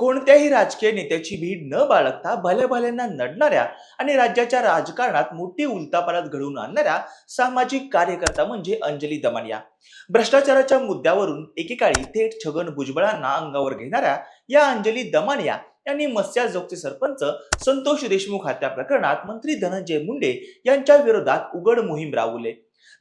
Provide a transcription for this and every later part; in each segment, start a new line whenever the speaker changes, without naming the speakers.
कोणत्याही राजकीय नेत्याची भीड न बाळगता भल्याभल्यांना नडणाऱ्या आणि राज्याच्या राजकारणात मोठी उलतापालत घडवून आणणाऱ्या सामाजिक कार्यकर्ता म्हणजे अंजली दमानिया. भ्रष्टाचाराच्या मुद्द्यावरून एकेकाळी थेट छगन भुजबळांना अंगावर घेणाऱ्या या अंजली दमानिया यांनी मत्स्याजोगचे सरपंच संतोष देशमुख हत्या प्रकरणात मंत्री धनंजय मुंडे यांच्या विरोधात उघड मोहीम राबवले.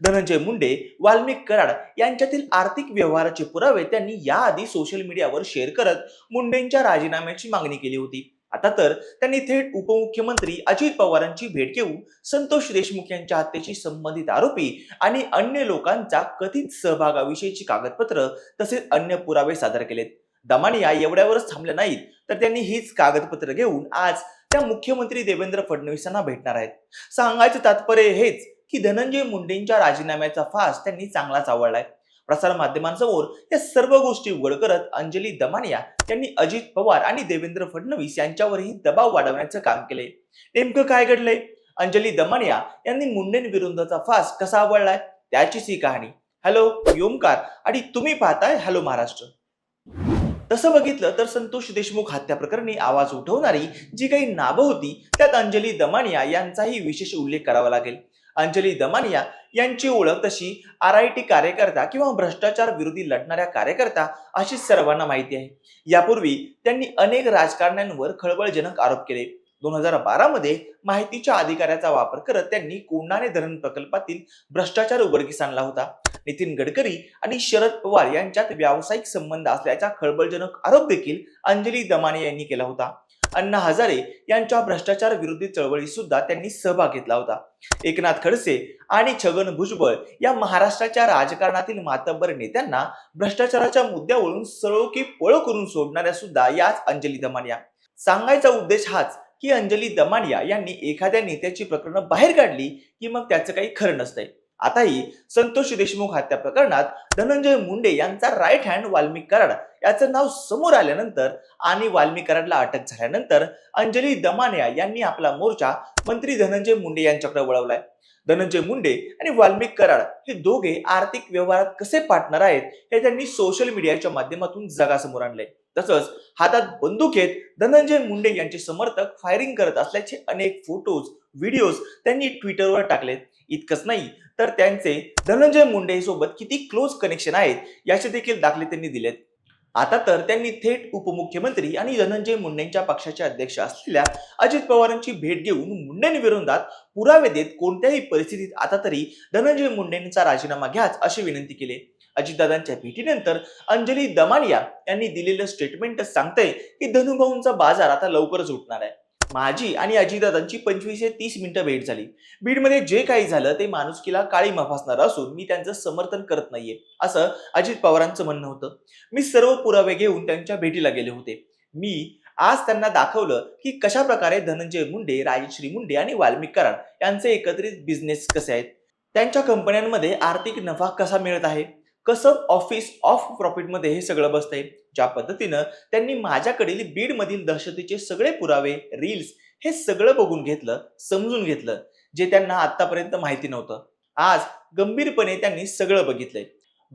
धनंजय मुंडे वाल्मिक कराड यांच्यातील आर्थिक व्यवहाराचे पुरावे त्यांनी याआधी सोशल मीडियावर शेअर करत मुंडेंच्या राजीनाम्याची मागणी केली होती. आता तर त्यांनी थेट उपमुख्यमंत्री अजित पवारांची भेट घेऊन संतोष देशमुख यांच्या हत्येशी संबंधित आरोपी आणि अन्य लोकांचा कथित सहभागाविषयीची कागदपत्र तसेच अन्य पुरावे सादर केलेत. दमानिया एवढ्यावरच थांबल्या नाहीत तर त्यांनी हीच कागदपत्र घेऊन आज त्या मुख्यमंत्री देवेंद्र फडणवीसांना भेटणार आहेत. सांगायचं तात्पर्य हेच की धनंजय मुंडेंच्या राजीनाम्याचा फास त्यांनी चांगलाच आवडलाय. प्रसार माध्यमांसमोर या सर्व गोष्टी उघड करत अंजली दमानिया यांनी अजित पवार आणि देवेंद्र फडणवीस यांच्यावरही दबाव वाढवण्याचं काम केले नेमकं काय घडलंय? अंजली दमानिया यांनी मुंडेंविरुद्धचा फास कसा आवडलाय? त्याचीच ही कहाणी. हॅलो योमकार आणि तुम्ही पाहताय हॅलो महाराष्ट्र. तसं बघितलं तर संतोष देशमुख हत्या प्रकरणी आवाज उठवणारी जी काही नावं होती त्यात अंजली दमानिया यांचाही विशेष उल्लेख करावा लागेल. अंजली दमानिया यांची ओळख तशी आर आय टी कार्यकर्ता किंवा भ्रष्टाचार विरोधी लढणाऱ्या कार्यकर्ता अशी सर्वांना माहिती आहे. यापूर्वी त्यांनी अनेक राजकारण्यांवर खळबळजनक आरोप केले. दोन हजार बारा मध्ये माहितीच्या अधिकाऱ्याचा वापर करत त्यांनी कोंडाणे धरण प्रकल्पातील भ्रष्टाचार उघडकीस आणला होता. नितीन गडकरी आणि शरद पवार यांच्यात व्यावसायिक संबंध असल्याचा खळबळजनक आरोप देखील अंजली दमाने यांनी केला होता. अण्णा हजारे यांच्या भ्रष्टाचार विरोधी चळवळीत सुद्धा त्यांनी सहभाग घेतला होता. एकनाथ खडसे आणि छगन भुजबळ या महाराष्ट्राच्या राजकारणातील मातब्बर नेत्यांना भ्रष्टाचाराच्या मुद्द्यावरून सळो की पळो करून सोडणाऱ्या सुद्धा याच अंजली दमानिया. सांगायचा उद्देश हाच की अंजली दमानिया यांनी एखाद्या नेत्याची प्रकरणं बाहेर काढली की मग त्याचं काही खरं नसतंय. आताही संतोष देशमुख हत्या प्रकरणात धनंजय मुंडे यांचा राईट हँड वाल्मिक कराड याचं नाव समोर आल्यानंतर आणि वाल्मिक कराडला अटक झाल्यानंतर अंजली दमानिया यांनी आपला मोर्चा मंत्री धनंजय मुंडे यांच्याकडे वळवलाय. धनंजय मुंडे आणि वाल्मिक कराड हे दोघे आर्थिक व्यवहारात कसे पार्टनर आहेत हे त्यांनी सोशल मीडियाच्या माध्यमातून जगासमोर आणले तसंच हातात बंदूक घेत धनंजय मुंडे यांचे समर्थक फायरिंग करत असल्याचे अनेक फोटोज व्हिडिओज त्यांनी ट्विटरवर टाकलेत. इतकंच नाही तर त्यांचे धनंजय मुंडे सोबत किती क्लोज कनेक्शन आहेत याचे देखील दाखले त्यांनी दिलेत. आता तर त्यांनी थेट उपमुख्यमंत्री आणि धनंजय मुंडेंच्या पक्षाचे अध्यक्ष असलेल्या अजित पवारांची भेट घेऊन मुंडेंविरोधात पुरावे देत कोणत्याही परिस्थितीत आता तरी धनंजय मुंडेंचा राजीनामा घ्याच अशी विनंती केली. अजितदादांच्या भेटीनंतर अंजली दमानिया यांनी दिलेलं स्टेटमेंट सांगतंय की धनुभाऊंचा बाजार आता लवकरच उठणार आहे. माझी आणि अजितदादांची पंचवीस ते तीस मिनिटं भेट झाली. बीडमध्ये जे काही झालं ते माणुसकीला काळी माफासणार असून मी त्यांचं समर्थन करत नाहीये असं अजित पवारांचं म्हणणं होतं. मी सर्व पुरावे घेऊन त्यांच्या भेटीला गेले होते. मी आज त्यांना दाखवलं की कशा प्रकारे धनंजय मुंडे राजश्री मुंडे आणि वाल्मिक कराड यांचे एकत्रित बिझनेस कसे आहेत? त्यांच्या कंपन्यांमध्ये आर्थिक नफा कसा मिळत आहे? कसं ऑफिस ऑफ प्रॉफिटमध्ये हे सगळं बसतंय? ज्या पद्धतीनं त्यांनी माझ्याकडील बीडमधील दहशतीचे सगळे पुरावे रील्स हे सगळं बघून घेतलं समजून घेतलं जे त्यांना आतापर्यंत माहिती नव्हतं. आज गंभीरपणे त्यांनी सगळं बघितलंय.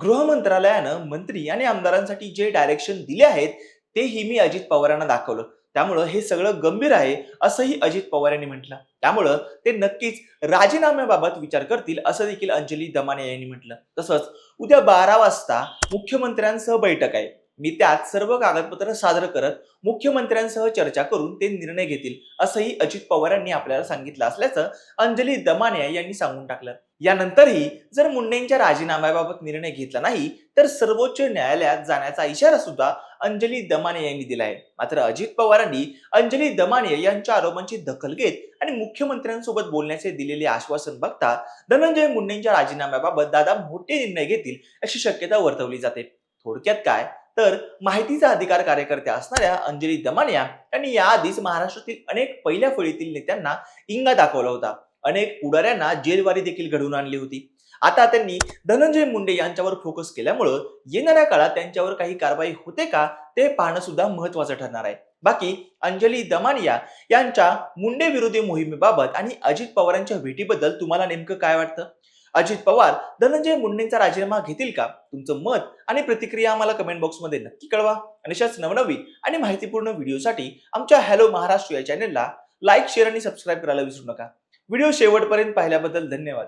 गृह मंत्रालयानं मंत्री आणि आमदारांसाठी जे डायरेक्शन दिले आहेत तेही मी अजित पवारांना दाखवलं. त्यामुळं हे सगळं गंभीर आहे असंही अजित पवार यांनी म्हटलं. त्यामुळं ते नक्कीच राजीनाम्याबाबत विचार करतील असं देखील अंजली दमाने यांनी म्हटलं. तसंच उद्या बारा वाजता मुख्यमंत्र्यांसह बैठक आहे. मी त्यात सर्व कागदपत्र सादर करत मुख्यमंत्र्यांसह चर्चा करून ते निर्णय घेतील असंही अजित पवार यांनी आपल्याला सांगितलं असल्याचं अंजली दमानिया यांनी सांगून टाकलं. यानंतरही जर मुंडेंच्या राजीनाम्याबाबत निर्णय घेतला नाही तर सर्वोच्च न्यायालयात जाण्याचा इशारा सुद्धा अंजली दमाने यांनी दिला आहे मात्र अजित पवारांनी अंजली दमाने यांच्या आरोपांची दखल घेत आणि मुख्यमंत्र्यांसोबत बोलण्याचे दिलेले आश्वासन बघता धनंजय मुंडेंच्या राजीनाम्याबाबत दादा मोठे निर्णय घेतील अशी शक्यता वर्तवली जाते. थोडक्यात काय? तर माहितीचा अधिकार कार्यकर्त्या असणाऱ्या अंजली दमानिया यांनी याआधीच महाराष्ट्रातील अनेक पहिल्या फळीतील नेत्यांना इंगा दाखवला होता. अनेक पुढाऱ्यांना जेलवारी देखील घडवून आणली होती. आता त्यांनी धनंजय मुंडे यांच्यावर फोकस केल्यामुळं येणाऱ्या काळात त्यांच्यावर काही कारवाई होते का ते पाहणं सुद्धा महत्वाचं ठरणार आहे. बाकी अंजली दमानिया यांच्या मुंडे विरोधी मोहिमेबाबत आणि अजित पवारांच्या भेटीबद्दल तुम्हाला नेमकं काय वाटतं? अजित पवार धनंजय मुंडेंचा राजीनामा घेतील का? तुमचं मत आणि प्रतिक्रिया आम्हाला कमेंट बॉक्समध्ये नक्की कळवा. आणि अशाच नवनवीन आणि माहितीपूर्ण व्हिडिओसाठी आमच्या हॅलो महाराष्ट्र या चॅनेलला लाईक शेअर आणि सबस्क्राईब करायला विसरू नका. व्हिडिओ शेवटपर्यंत पाहिल्याबद्दल धन्यवाद.